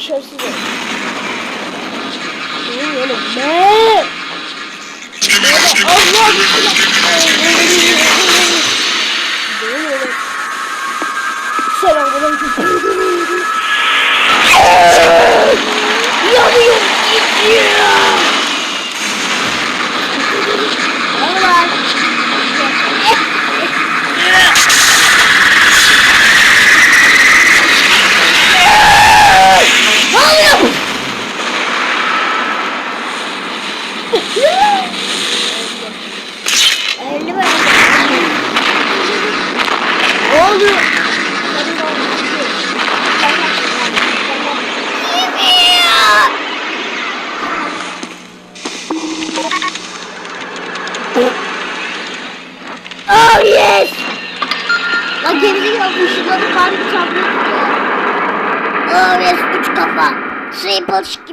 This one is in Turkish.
başarısız oldu. Benim yanım ne? Allah Selam adam Yanıyorum gidiyor. Mü? Ne oluyor? Oh yes! Gerizekalı bu ışıkları kalbi çarpıyor. Oh yes, üç kafa. Triple